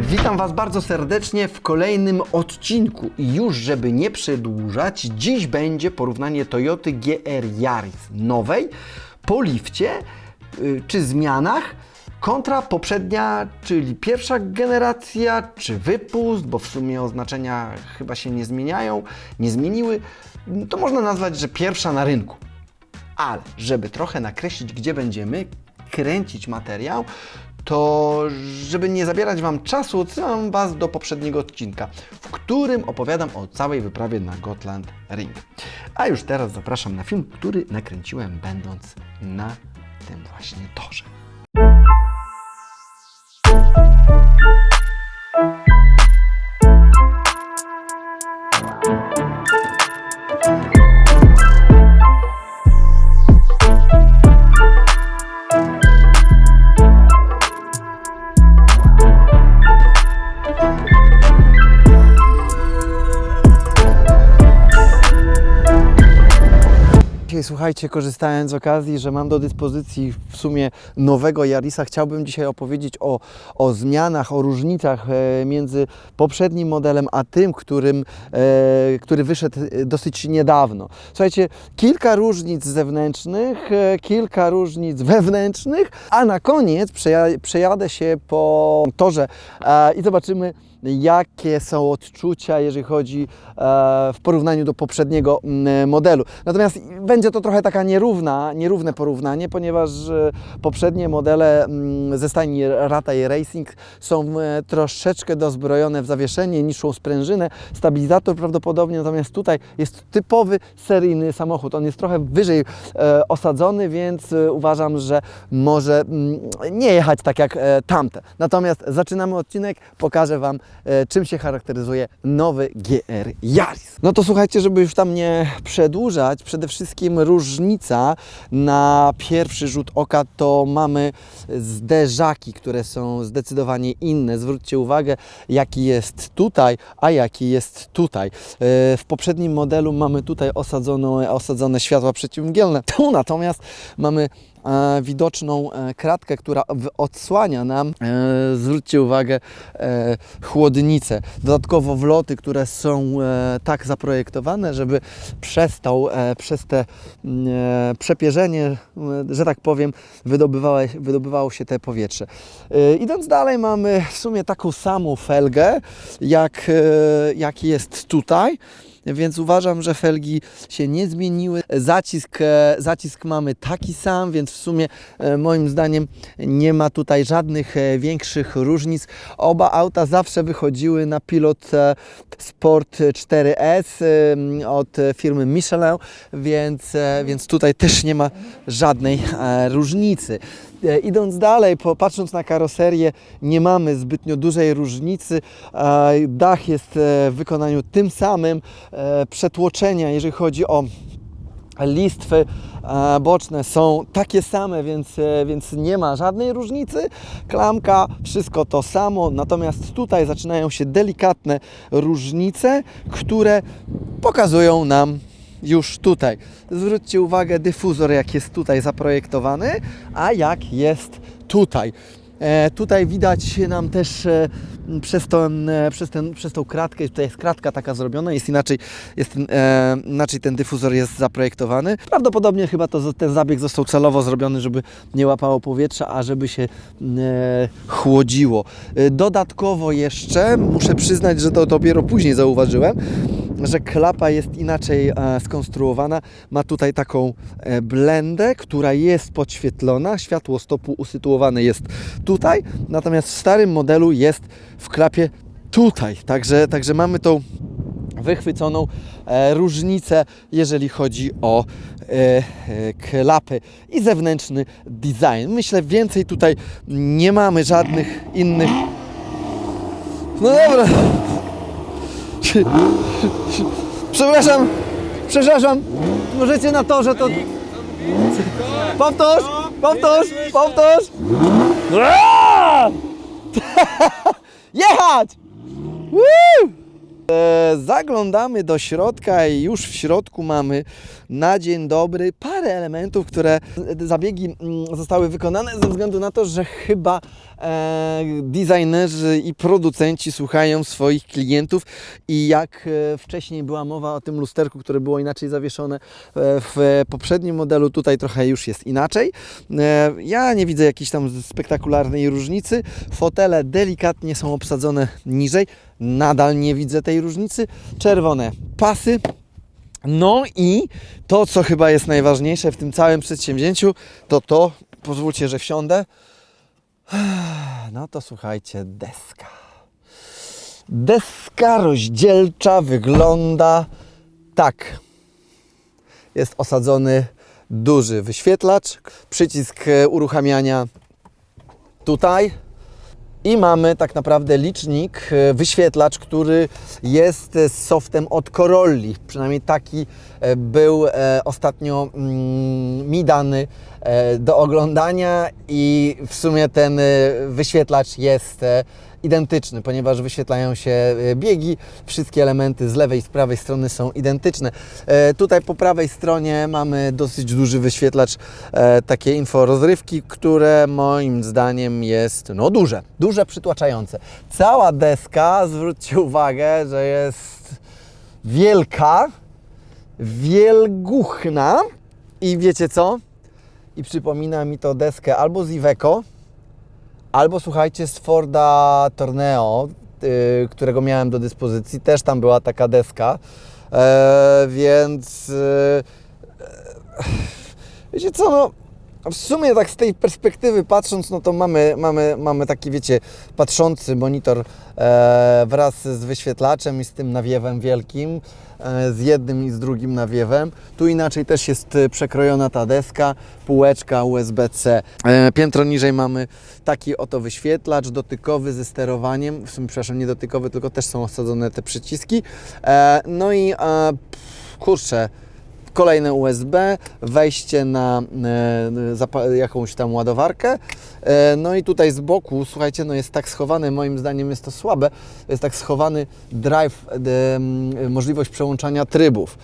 Witam Was bardzo serdecznie w kolejnym odcinku. I już, żeby nie przedłużać, dziś będzie porównanie Toyoty GR Yaris nowej po lifcie y, czy zmianach kontra poprzednia, czyli pierwsza generacja, czy wypust, bo w sumie oznaczenia chyba się nie zmieniają, nie zmieniły. To można nazwać, że pierwsza na rynku. Ale żeby trochę nakreślić, gdzie będziemy kręcić materiał, to żeby nie zabierać Wam czasu, odsyłam Was do poprzedniego odcinka, w którym opowiadam o całej wyprawie na Gotland Ring. A już teraz zapraszam na film, który nakręciłem będąc na tym właśnie torze. Słuchajcie, korzystając z okazji, że mam do dyspozycji w sumie nowego Yarisa, chciałbym dzisiaj opowiedzieć o, o zmianach, o różnicach e, między poprzednim modelem a tym, którym, e, który wyszedł e, dosyć niedawno. Słuchajcie, kilka różnic zewnętrznych, kilka różnic wewnętrznych, a na koniec przeja przejadę się po torze i zobaczymy, jakie są odczucia, jeżeli chodzi e, w porównaniu do poprzedniego mm, modelu. Natomiast będzie to trochę taka nierówna, nierówne porównanie, ponieważ e, poprzednie modele mm, ze stajni Rataj Racing są e, troszeczkę dozbrojone w zawieszenie, niższą sprężynę, stabilizator prawdopodobnie, natomiast tutaj jest typowy seryjny samochód. On jest trochę wyżej e, osadzony, więc e, uważam, że może mm, nie jechać tak jak e, tamte. Natomiast zaczynamy odcinek, pokażę Wam, e, czym się charakteryzuje nowy GR Yaris. No to słuchajcie, żeby już tam nie przedłużać, przede wszystkim różnica na pierwszy rzut oka to mamy zderzaki, które są zdecydowanie inne. Zwróćcie uwagę, jaki jest tutaj, a jaki jest tutaj. E, W poprzednim modelu mamy tutaj osadzone, osadzone światła przeciwmgielne. Tu natomiast mamy e, widoczną e, kratkę, która odsłania nam, e, zwróćcie uwagę, e, chłodnicę. Dodatkowo wloty, które są e, tak zaprojektowane, żeby e, przez te mm, e, przepierzenie, e, że tak powiem, wydobywało, się te powietrze. E, idąc dalej mamy w sumie taką samą felgę, jak, e, jak jest tutaj. Więc uważam, że felgi się nie zmieniły. Zacisk, e, zacisk mamy taki sam, więc w sumie e, moim zdaniem nie ma tutaj żadnych e, większych różnic. Oba auta zawsze wychodziły na pilot Sport 4S e, od firmy Michelin, więc, więc tutaj też nie ma żadnej różnicy. E, Idąc dalej, popatrząc na karoserię, nie mamy zbytnio dużej różnicy. E, Dach jest e, w wykonaniu tym samym. Przetłoczenia, jeżeli chodzi o listwy boczne są takie same, więc, więc nie ma żadnej różnicy. Klamka, wszystko to samo, natomiast tutaj zaczynają się delikatne różnice, które pokazują nam już tutaj. Zwróćcie uwagę, dyfuzor jak jest tutaj zaprojektowany, a jak jest tutaj. E, tutaj widać nam też e, przez, e, przez, ten, przez tą kratkę, tutaj jest kratka taka zrobiona, jest inaczej, jest, ten, e, inaczej ten dyfuzor jest zaprojektowany. Prawdopodobnie chyba to, ten zabieg został celowo zrobiony, żeby nie łapało powietrza, a żeby się e, chłodziło. E, dodatkowo jeszcze muszę przyznać, że to dopiero później zauważyłem, że klapa jest inaczej e, skonstruowana. Ma tutaj taką e, blendę, która jest podświetlona. Światło stopu usytuowane jest tutaj, natomiast w starym modelu jest w klapie tutaj. Także, także mamy tą wychwyconą e, różnicę, jeżeli chodzi o e, e, klapy i zewnętrzny design. Myślę, więcej tutaj nie mamy żadnych innych. No dobra. Przepraszam, przepraszam. Możecie na to, że to. Powtórz, powtórz, powtórz. Jechać! Woo! E, zaglądamy do środka i już w środku mamy na dzień dobry parę elementów, które zabiegi mm, zostały wykonane ze względu na to, że chyba e, designerzy i producenci słuchają swoich klientów i jak e, wcześniej była mowa o tym lusterku, które było inaczej zawieszone e, w poprzednim modelu, tutaj trochę już jest inaczej. E, ja nie widzę jakiejś tam spektakularnej różnicy. Fotele delikatnie są obsadzone niżej. Nadal nie widzę tej różnicy. Czerwone pasy. No i to, co chyba jest najważniejsze w tym całym przedsięwzięciu, to to, pozwólcie, że wsiądę. No to słuchajcie, deska. Deska rozdzielcza wygląda tak. Jest osadzony duży wyświetlacz, przycisk e, uruchamiania tutaj i mamy tak naprawdę licznik, e, wyświetlacz, który jest e, z softem od Corolli. Przynajmniej taki e, był ostatnio mm, mi dany do oglądania i w sumie ten e, wyświetlacz jest e, identyczny, ponieważ wyświetlają się e, biegi, wszystkie elementy z lewej i z prawej strony są identyczne. E, Tutaj po prawej stronie mamy dosyć duży wyświetlacz, e, takie inforozrywki, które moim zdaniem jest no duże, duże, przytłaczające. Cała deska, zwróćcie uwagę, że jest wielka, wielguchna i wiecie co? I przypomina mi to deskę albo z Iveco, Albo słuchajcie z Forda Torneo, y, którego miałem do dyspozycji, też tam była taka deska, e, więc y, e, wiecie co, no w sumie tak z tej perspektywy patrząc, no to mamy, mamy, mamy taki, wiecie, patrzący monitor e, wraz z wyświetlaczem i z tym nawiewem wielkim, z jednym i z drugim nawiewem. Tu inaczej też jest e, przekrojona ta deska, półeczka USB-C. E, piętro niżej mamy taki oto wyświetlacz dotykowy ze sterowaniem, w sumie, przepraszam, nie dotykowy, tylko też są osadzone te przyciski. E, no i e, kurczę, kolejne USB, wejście na e, jakąś tam ładowarkę. E, no i tutaj z boku, słuchajcie, no jest tak schowany, moim zdaniem jest to słabe, jest tak schowany drive, e, możliwość przełączania trybów.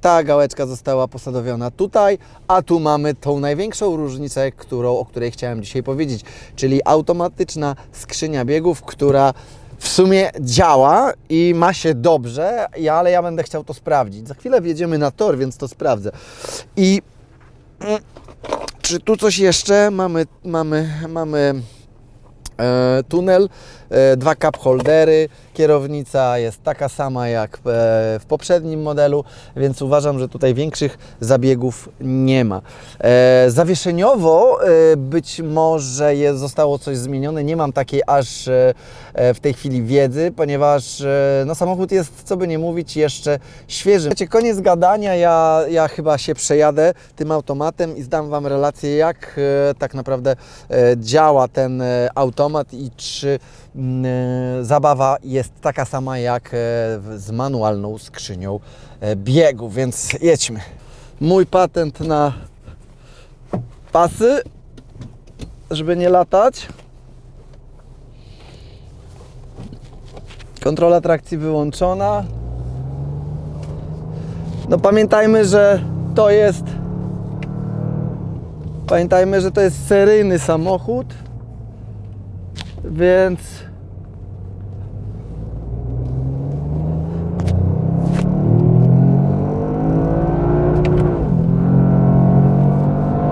Ta gałeczka została posadowiona tutaj, a tu mamy tą największą różnicę, którą, o której chciałem dzisiaj powiedzieć, czyli automatyczna skrzynia biegów, która w sumie działa i ma się dobrze, ale ja będę chciał to sprawdzić. Za chwilę wjedziemy na tor, więc to sprawdzę. I mm, czy tu coś jeszcze? Mamy, mamy, mamy tunel, e, dwa cup holdery, kierownica jest taka sama jak e, w poprzednim modelu, więc uważam, że tutaj większych zabiegów nie ma. E, zawieszeniowo e, być może zostało coś zmienione, nie mam takiej aż e, e, w tej chwili wiedzy, ponieważ e, no, samochód jest, co by nie mówić, jeszcze świeży. Wiecie, koniec gadania, ja, ja chyba się przejadę tym automatem i zdam Wam relację, jak e, tak naprawdę e, działa ten e, automat i czy mm, e, zabawa jest taka sama jak e, z manualną skrzynią e, biegów, więc jedźmy. Mój patent na pasy, żeby nie latać. Kontrola trakcji wyłączona. No pamiętajmy, że to jest Pamiętajmy, że to jest seryjny samochód, więc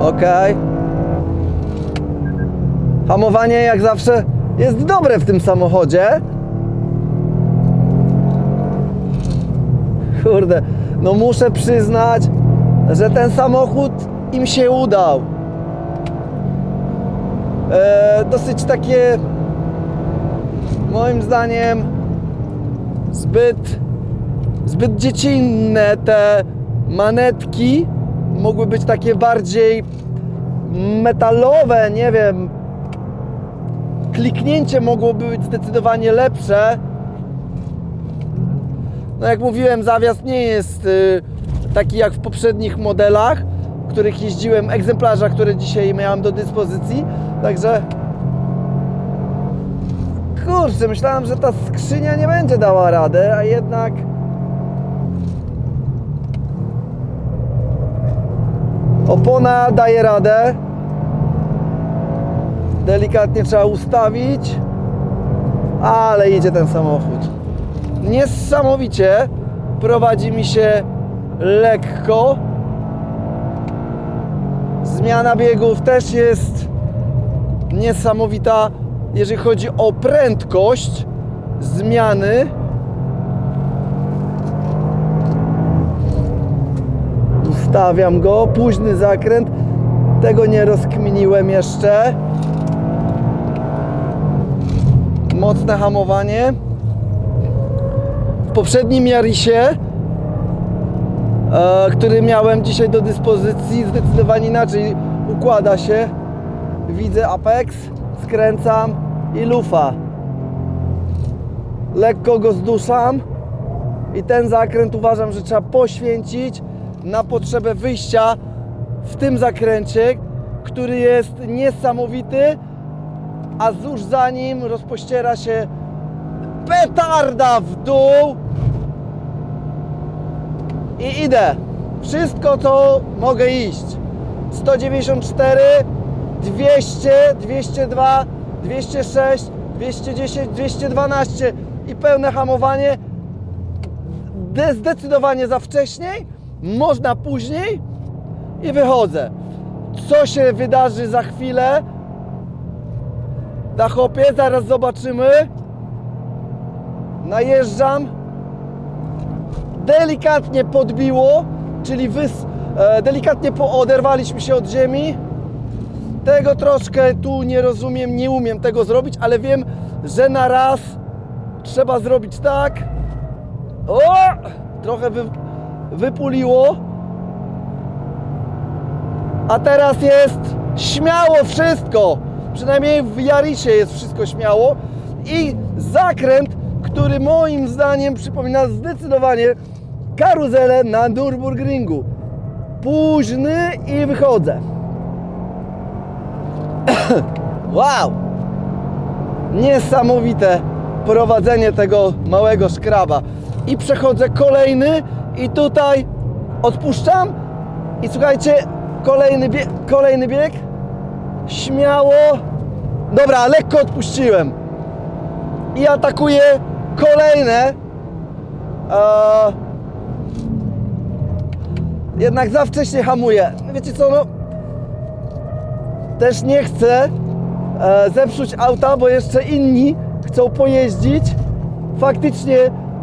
ok. Hamowanie jak zawsze jest dobre w tym samochodzie. Kurde, no muszę przyznać, że ten samochód im się udał. E, dosyć takie, moim zdaniem, zbyt, zbyt dziecinne te manetki. Mogły być takie bardziej metalowe, nie wiem. Kliknięcie mogłoby być zdecydowanie lepsze. No jak mówiłem, zawias nie jest y, taki jak w poprzednich modelach, których jeździłem, egzemplarzach, które dzisiaj miałem do dyspozycji. Także Kurczę, myślałem, że ta skrzynia nie będzie dała radę, a jednak... Opona daje radę. Delikatnie trzeba ustawić. Ale idzie ten samochód. Niesamowicie prowadzi mi się lekko. Zmiana biegów też jest niesamowita, jeżeli chodzi o prędkość zmiany. Ustawiam go, późny zakręt. Tego nie rozkminiłem jeszcze. Mocne hamowanie. W poprzednim Jarisie, e, który miałem dzisiaj do dyspozycji, zdecydowanie inaczej układa się. Widzę Apex, skręcam i lufa. Lekko go zduszam i ten zakręt uważam, że trzeba poświęcić na potrzebę wyjścia w tym zakręcie, który jest niesamowity, a tuż za nim rozpościera się petarda w dół i idę. Wszystko, co mogę iść. 194, 200, 202, 206, 210, 212 i pełne hamowanie. De- Zdecydowanie za wcześniej, można później i wychodzę. Co się wydarzy za chwilę? Na hopie, zaraz zobaczymy. Najeżdżam. Delikatnie podbiło, czyli wys, e, delikatnie oderwaliśmy się od ziemi. Tego troszkę tu nie rozumiem, nie umiem tego zrobić, ale wiem, że na raz trzeba zrobić tak. O! Trochę wy, wypuliło. A teraz jest śmiało wszystko. Przynajmniej w Jarisie jest wszystko śmiało. I zakręt, który moim zdaniem przypomina zdecydowanie karuzelę na Nürburgringu. Późny i wychodzę. wow! Niesamowite prowadzenie tego małego szkraba. I przechodzę kolejny i tutaj odpuszczam i słuchajcie, kolejny, bie kolejny bieg. Śmiało. Dobra, lekko odpuściłem. I atakuję kolejne. Eee, jednak za wcześnie hamuję. Wiecie co, no też nie chcę e, zepsuć auta, bo jeszcze inni chcą pojeździć. Faktycznie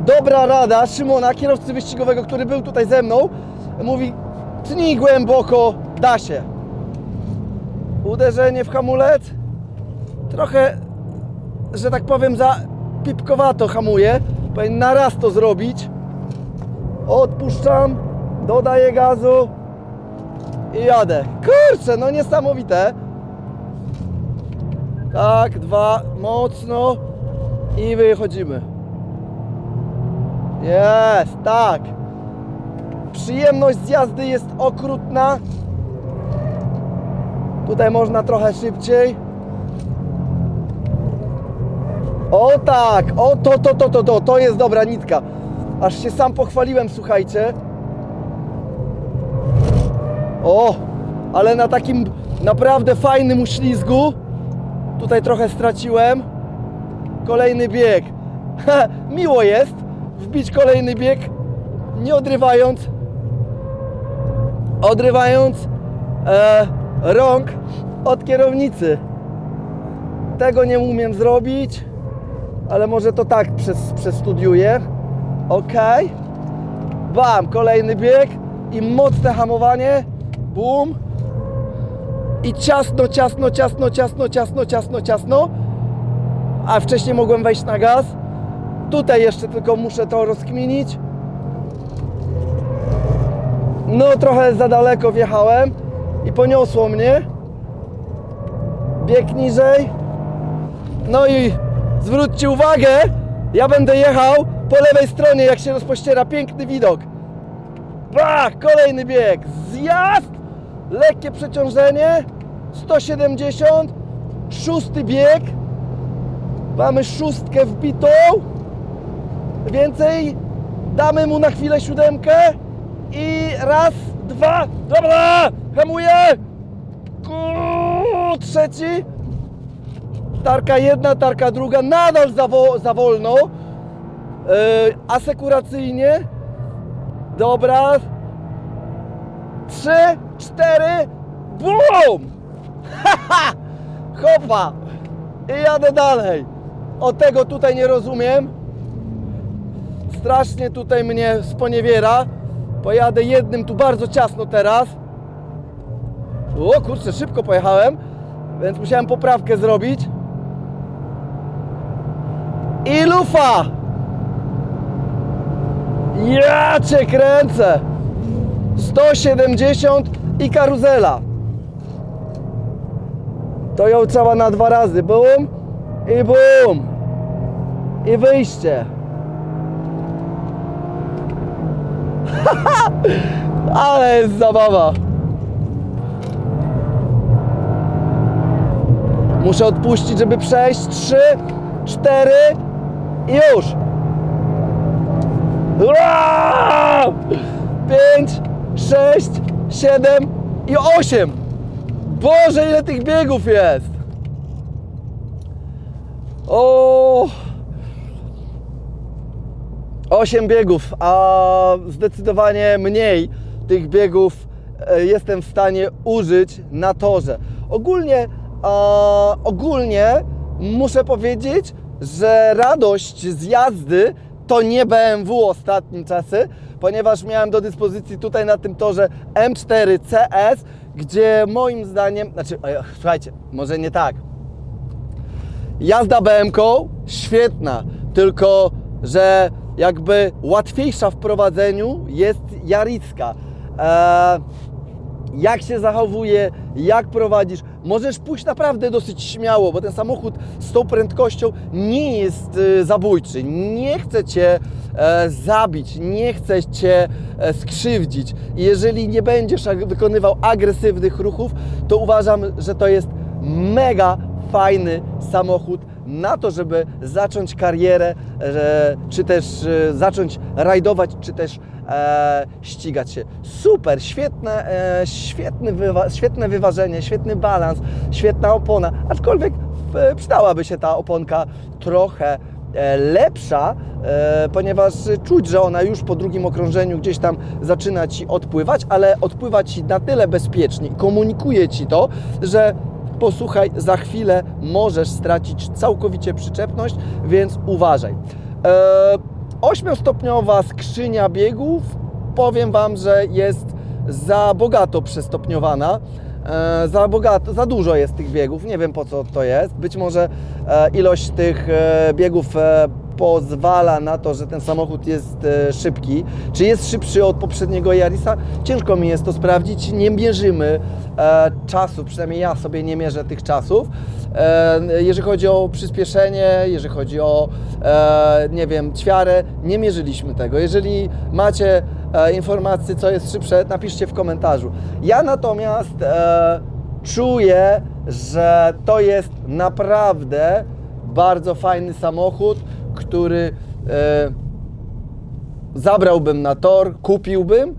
dobra rada Szymona, kierowcy wyścigowego, który był tutaj ze mną. Mówi, tnij głęboko, da się. Uderzenie w hamulec. Trochę, że tak powiem, za pipkowato hamuje. Powinien na raz to zrobić. Odpuszczam, dodaję gazu i jadę. Kurczę, no niesamowite. Tak, dwa, mocno i wychodzimy. Jest, tak. Przyjemność z jazdy jest okrutna. Tutaj można trochę szybciej. O tak, o to, to, to, to, to, to jest dobra nitka. Aż się sam pochwaliłem, słuchajcie. O, ale na takim naprawdę fajnym uślizgu. Tutaj trochę straciłem. Kolejny bieg. Miło jest wbić kolejny bieg, nie odrywając, odrywając e, rąk od kierownicy. Tego nie umiem zrobić, ale może to tak przez, przestudiuję. Ok. Bam, kolejny bieg i mocne hamowanie. Bum. I ciasno, ciasno, ciasno, ciasno, ciasno, ciasno, ciasno. A wcześniej mogłem wejść na gaz. Tutaj jeszcze tylko muszę to rozkminić. No trochę za daleko wjechałem i poniosło mnie. Bieg niżej. No i zwróćcie uwagę, ja będę jechał po lewej stronie, jak się rozpościera piękny widok. Bach, kolejny bieg. Zjazd, lekkie przeciążenie, 170, szósty bieg. Mamy szóstkę wbitą. Więcej. Damy mu na chwilę siódemkę. I raz, dwa. Dobra, hamuję. Trzeci. Tarka jedna, tarka druga. Nadal za, wo- za wolno. Yy, asekuracyjnie. Dobra. Trzy, cztery. Bum! Hopa! I jadę dalej. O tego tutaj nie rozumiem. Strasznie tutaj mnie sponiewiera. Pojadę jednym tu bardzo ciasno teraz. O kurczę, szybko pojechałem, więc musiałem poprawkę zrobić. I lufa! Ja cię kręcę! 170 i karuzela. To ją trzeba na dwa razy. Bum i bum. I wyjście. Ale jest zabawa. Muszę odpuścić, żeby przejść. Trzy, cztery i już. Pięć, sześć, siedem i osiem. Boże, ile tych biegów jest! O! 8 biegów, a zdecydowanie mniej tych biegów e, jestem w stanie użyć na torze. Ogólnie, a, ogólnie muszę powiedzieć, że radość z jazdy to nie BMW ostatnim czasy, ponieważ miałem do dyspozycji tutaj na tym torze M4 CS, gdzie moim zdaniem, znaczy, e, słuchajcie, może nie tak, Jazda BM-ką świetna, tylko że jakby łatwiejsza w prowadzeniu jest Jariska. Eee, jak się zachowuje, jak prowadzisz. Możesz pójść naprawdę dosyć śmiało, bo ten samochód z tą prędkością nie jest e, zabójczy. Nie chce cię e, zabić, nie chce cię e, skrzywdzić. Jeżeli nie będziesz wykonywał agresywnych ruchów, to uważam, że to jest mega fajny samochód na to, żeby zacząć karierę, czy też zacząć rajdować, czy też e, ścigać się. Super, świetne, e, wywa- świetne wyważenie, świetny balans, świetna opona, aczkolwiek e, przydałaby się ta oponka trochę e, lepsza, e, ponieważ czuć, że ona już po drugim okrążeniu gdzieś tam zaczyna Ci odpływać, ale odpływa Ci na tyle bezpiecznie, komunikuje Ci to, że posłuchaj, za chwilę możesz stracić całkowicie przyczepność, więc uważaj. E, Ośmiostopniowa skrzynia biegów, powiem Wam, że jest za bogato przestopniowana. E, za bogato, za dużo jest tych biegów, nie wiem po co to jest. Być może e, ilość tych e, biegów e, pozwala na to, że ten samochód jest e, szybki. Czy jest szybszy od poprzedniego Yarisa? Ciężko mi jest to sprawdzić. Nie mierzymy e, czasu, przynajmniej ja sobie nie mierzę tych czasów. E, jeżeli chodzi o przyspieszenie, jeżeli chodzi o, e, nie wiem, ćwiarę, nie mierzyliśmy tego. Jeżeli macie e, informacje, co jest szybsze, napiszcie w komentarzu. Ja natomiast e, czuję, że to jest naprawdę bardzo fajny samochód, który e, zabrałbym na tor, kupiłbym.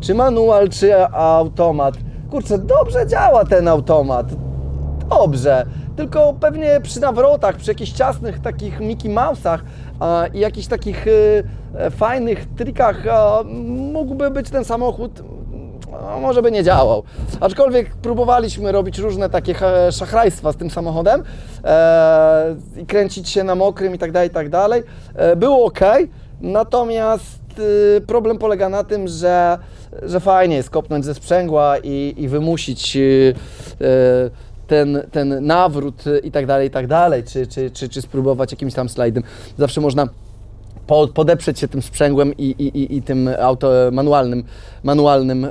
Czy manual, czy automat? Kurczę, dobrze działa ten automat. Dobrze. Tylko pewnie przy nawrotach, przy jakichś ciasnych takich Mickey Mouse'ach i jakichś takich y, e, fajnych trikach mógłby być ten samochód no, może by nie działał. Aczkolwiek próbowaliśmy robić różne takie szachrajstwa z tym samochodem e, i kręcić się na mokrym i tak dalej, i tak dalej. E, było ok, natomiast y, problem polega na tym, że, że fajnie jest kopnąć ze sprzęgła i, i wymusić y, ten, ten nawrót i tak dalej, i tak dalej, czy, czy, czy, czy spróbować jakimś tam slajdem. Zawsze można po, podeprzeć się tym sprzęgłem i, i, i, i tym auto manualnym, manualnym e,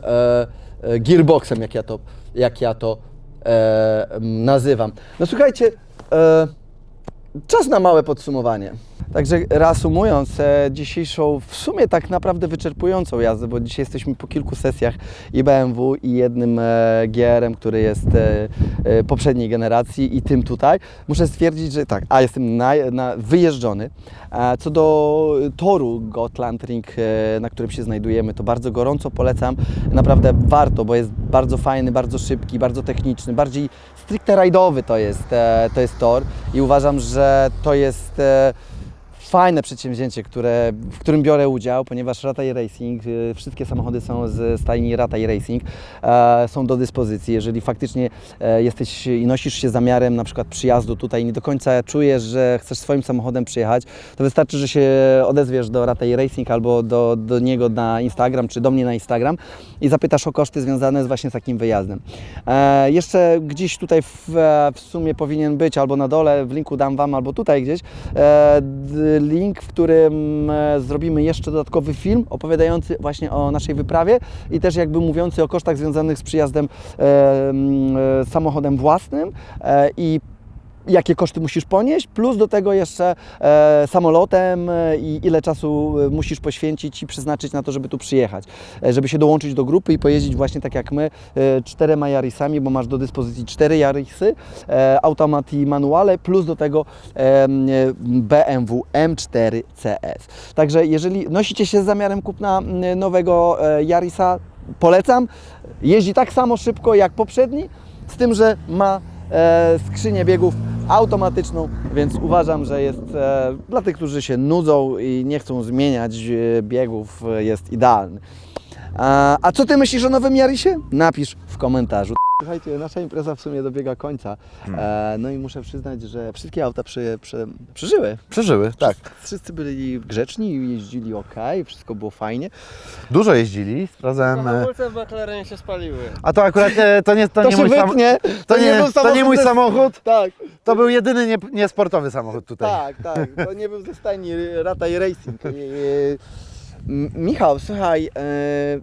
e, gearboxem, jak ja to, jak ja to e, nazywam. No słuchajcie, e, czas na małe podsumowanie. Także reasumując e, dzisiejszą w sumie tak naprawdę wyczerpującą jazdę, bo dzisiaj jesteśmy po kilku sesjach i BMW i jednym e, GR-em, który jest e, e, poprzedniej generacji i tym tutaj. Muszę stwierdzić, że tak, a jestem na, na, wyjeżdżony. A co do toru Gotland Ring, e, na którym się znajdujemy, to bardzo gorąco polecam. Naprawdę warto, bo jest bardzo fajny, bardzo szybki, bardzo techniczny, bardziej stricte rajdowy to jest, e, to jest tor i uważam, że to jest e, fajne przedsięwzięcie, które, w którym biorę udział, ponieważ Rataj Racing, e, wszystkie samochody są z stajni Rataj Racing, e, są do dyspozycji. Jeżeli faktycznie e, jesteś i nosisz się zamiarem na przykład przyjazdu tutaj i nie do końca czujesz, że chcesz swoim samochodem przyjechać, to wystarczy, że się odezwiesz do Rataj Racing albo do, do niego na Instagram, czy do mnie na Instagram i zapytasz o koszty związane z właśnie takim wyjazdem. E, jeszcze gdzieś tutaj w, w sumie powinien być albo na dole, w linku dam Wam, albo tutaj gdzieś, link, w którym e, zrobimy jeszcze dodatkowy film opowiadający właśnie o naszej wyprawie i też jakby mówiący o kosztach związanych z przyjazdem e, e, samochodem własnym i jakie koszty musisz ponieść, plus do tego jeszcze e, samolotem e, i ile czasu e, musisz poświęcić i przeznaczyć na to, żeby tu przyjechać, e, żeby się dołączyć do grupy i pojeździć właśnie tak jak my, e, czterema Yarisami, bo masz do dyspozycji cztery Yarisy, e, automat i manuale, plus do tego e, BMW M4 CS. Także jeżeli nosicie się z zamiarem kupna nowego Yarisa, polecam. Jeździ tak samo szybko jak poprzedni, z tym, że ma e, skrzynię biegów automatyczną, więc uważam, że jest e, dla tych, którzy się nudzą i nie chcą zmieniać e, biegów, e, jest idealny. A, a co Ty myślisz o nowym Jarisie? Napisz w komentarzu. Słuchajcie, nasza impreza w sumie dobiega końca. E, no i muszę przyznać, że wszystkie auta przy, przy, przeżyły. Przeżyły, tak. Wszyscy byli grzeczni, jeździli ok, wszystko było fajnie. Dużo jeździli, sprawdzałem. No, e, hamulce w McLarenie się spaliły. A to akurat e, to nie, to To, nie się mój wytnie! To nie, był to nie mój samochód. Tak, To był jedyny nie- niesportowy samochód tutaj. tak, tak. To nie był ze stajni Rataj Racing. E, M- Michał, słuchaj, e,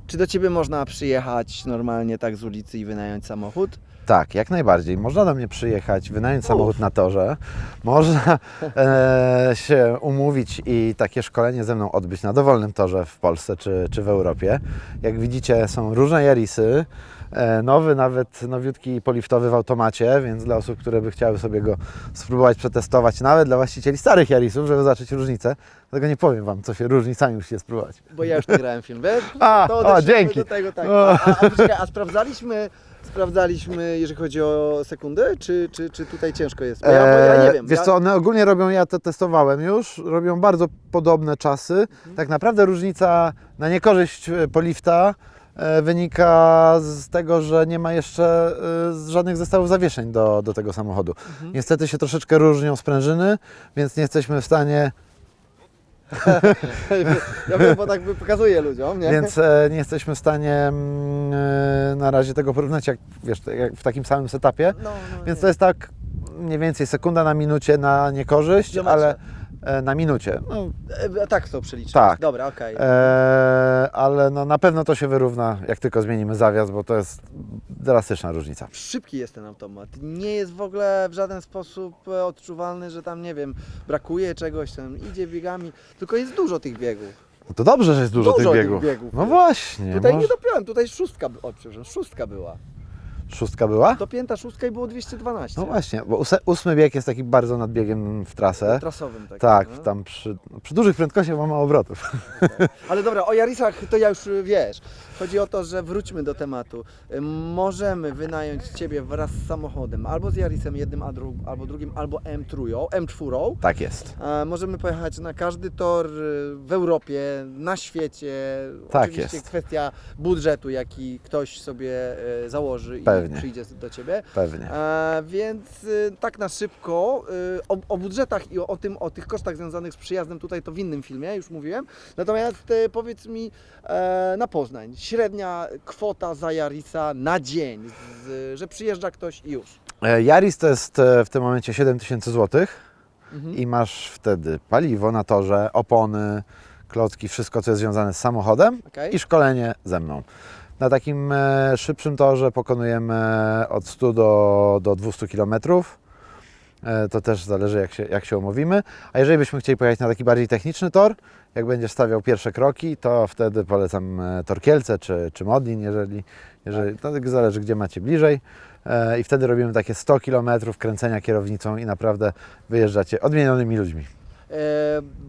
czy do Ciebie można przyjechać normalnie tak z ulicy i wynająć samochód? Tak, jak najbardziej. Można do mnie przyjechać, wynająć samochód na torze. Można e, się umówić i takie szkolenie ze mną odbyć na dowolnym torze w Polsce czy, czy w Europie. Jak widzicie, są różne Yarisy. E, nowy, nawet nowiutki poliftowy w automacie, więc dla osób, które by chciały sobie go spróbować przetestować, nawet dla właścicieli starych Yarisów, żeby zobaczyć różnicę. Dlatego nie powiem Wam, co się różni, sami musicie spróbować. Bo ja już nagrałem film, wiesz? A, to o, dzięki. Do tego, tak. O. A, a, a, poczekaj, a sprawdzaliśmy, sprawdzaliśmy, jeżeli chodzi o sekundy, czy, czy, czy tutaj ciężko jest? Bo ja, bo ja nie Eee, wiem. Wiesz ja, co, one ogólnie robią, ja to testowałem już, robią bardzo podobne czasy. Mhm. Tak naprawdę różnica na niekorzyść e, polifta e, wynika z tego, że nie ma jeszcze e, żadnych zestawów zawieszeń do, do tego samochodu. Mhm. Niestety się troszeczkę różnią sprężyny, więc nie jesteśmy w stanie, ja wiem, bo tak pokazuję ludziom, nie? więc e, nie jesteśmy w stanie mm, e, na razie tego porównać jak, wiesz, jak w takim samym setupie. No, no, Więc nie. to jest tak mniej więcej sekunda na minucie na niekorzyść, ale e, na minucie. No, E, tak to przeliczać. Tak. Dobra, okej. e, ale no, na pewno to się wyrówna, jak tylko zmienimy zawias, bo to jest drastyczna różnica. Szybki jest ten automat. Nie jest w ogóle w żaden sposób e, odczuwalny, że tam, nie wiem, brakuje czegoś, tam idzie biegami, tylko jest dużo tych biegów. No to dobrze, że jest dużo, Dużo tych tych biegów. biegów No właśnie. Tutaj może- nie dopiąłem, tutaj szóstka, o przepraszam, szóstka była. Szóstka była? Dopięta szóstka i było 212. No właśnie, bo óse- ósmy bieg jest taki bardzo nadbiegiem w trasę. Trasowym takim. Tak, no. tam przy, przy dużych prędkościach ma mało obrotów. Ale dobra, o Jarisach to ja już y, wiesz. Chodzi o to, że wróćmy do tematu. Y, Możemy wynająć Ciebie wraz z samochodem, albo z Jarisem jednym, a dru- albo drugim, albo M3, M4. Tak jest. E, Możemy pojechać na każdy tor y, w Europie, na świecie. Tak Oczywiście jest. kwestia budżetu, jaki ktoś sobie e, założy Pewnie. przyjdzie do Ciebie. Pewnie. E, więc y, tak na szybko y, o, o budżetach i o, o tym, o tych kosztach związanych z przyjazdem tutaj to w innym filmie już mówiłem. Natomiast y, powiedz mi e, na Poznań, średnia kwota za Jarisa na dzień, z, że przyjeżdża ktoś i już. E, Yaris to jest e, w tym momencie 7000 zł. Mhm. i masz wtedy paliwo na torze, opony, klocki, wszystko co jest związane z samochodem Okej. i szkolenie ze mną. Na takim e, szybszym torze pokonujemy od 100 do, do 200 km. E, To też zależy jak się, jak się umówimy. A jeżeli byśmy chcieli pojechać na taki bardziej techniczny tor, jak będziesz stawiał pierwsze kroki, to wtedy polecam e, Tor Kielce czy, czy Modlin, jeżeli, jeżeli to tak zależy gdzie macie bliżej. E, I wtedy robimy takie 100 km kręcenia kierownicą i naprawdę wyjeżdżacie odmienionymi ludźmi. E,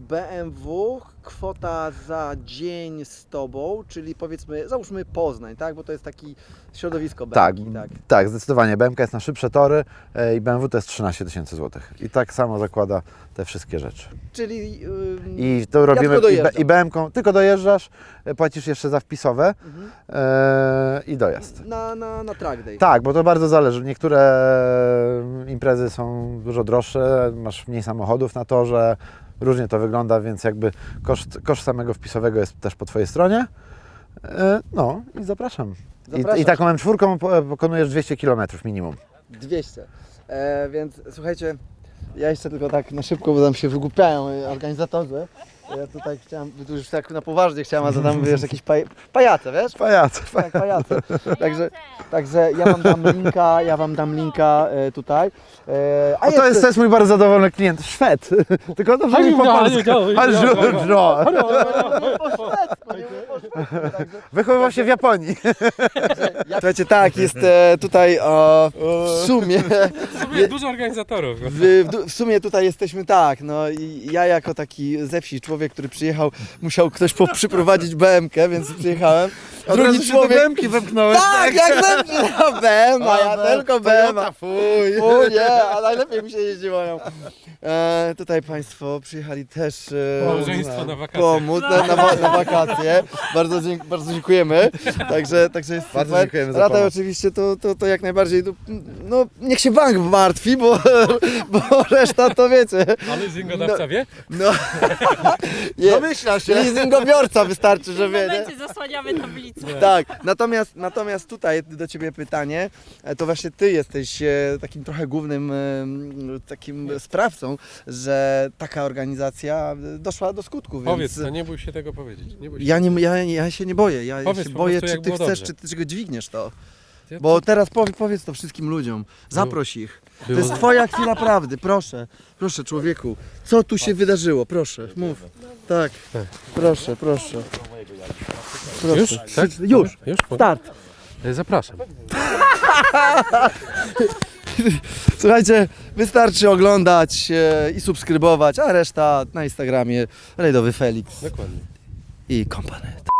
BMW, kwota za dzień z Tobą, czyli powiedzmy, załóżmy Poznań, tak? Bo to jest taki środowisko Tak, BMW, tak. tak, zdecydowanie. BMK jest na szybsze tory e, i BMW to jest 13 tysięcy złotych. I tak samo zakłada te wszystkie rzeczy. Czyli... ym, I to robimy tylko i, i BMK, tylko dojeżdżasz, e, płacisz jeszcze za wpisowe Mhm. e, i dojazd. Na, na, na track day. Tak, bo to bardzo zależy. Niektóre imprezy są dużo droższe, masz mniej samochodów na torze, różnie to wygląda, więc jakby koszt, koszt samego wpisowego jest też po Twojej stronie. E, No i zapraszam. I. I taką M4 po- pokonujesz 200 km minimum. 200. E, więc słuchajcie, ja jeszcze tylko tak na szybko, bo tam się wygłupiają e, organizatorzy. Ja tutaj chciałem, tu już tak na poważnie chciałem, a to tam wiesz, jakieś paj, pajace, wiesz? Pajac. Tak, pajace. Także, także ja wam dam linka, ja wam dam linka e, tutaj. E, A to jest, to jest mój bardzo zadowolony klient, Szwed. Tylko to, że mi po polsku. A, żu- po szwedzku, nie po szwedzku, także- Wychowywał się w Japonii. Słuchajcie, tak, jest e, tutaj o, w sumie, dużo organizatorów. w, w, du- w sumie tutaj jesteśmy tak, no i ja jako taki ze wsi człowiek, który przyjechał, musiał ktoś po, przyprowadzić BMK, więc przyjechałem. Drugi człowiek, Bemki wepchnąłeś. tak, jak ze mnie, no BM, a ja tylko BM. fuj. O nie, a najlepiej mi się jeździło nią. E, tutaj Państwo przyjechali też e, Małżeństwo na wakacje. pomóc na, na, wa- na wakacje. Bardzo, dzięk, bardzo dziękujemy. Także, także jest Bardzo super. dziękujemy za Rataj pomoc. oczywiście to, to, to jak najbardziej, no, no niech się bank martwi, bo, bo reszta to wiecie. A leasingodawca wie? No, je, Domyśla się. leasingobiorca wystarczy, że W wie, nie? momencie zasłaniamy tablicę. Tak, natomiast, natomiast tutaj do Ciebie pytanie, e, to właśnie Ty jesteś e, takim trochę głównym e, takim sprawcą, że taka organizacja e, doszła do skutku, więc Powiedz, no nie bój się tego powiedzieć. Nie bój się. ja, nie, ja, ja się nie boję, ja, ja Powiedz się po boję, prostu, czy jak Ty było chcesz, dobrze. czy Ty go dźwigniesz to. Ja- Bo teraz powie, powiedz to wszystkim ludziom, zaproś ich. To Było- jest Twoja chwila prawdy, proszę, proszę człowieku, co tu się wydarzyło, proszę, mów. Tak, proszę, proszę. Proszę. Już? Tak? Już. Już? Start. Zapraszam. Słuchajcie, wystarczy oglądać e, i subskrybować, a reszta na Instagramie Rejdowy Felix Dokładnie. I Kompanet.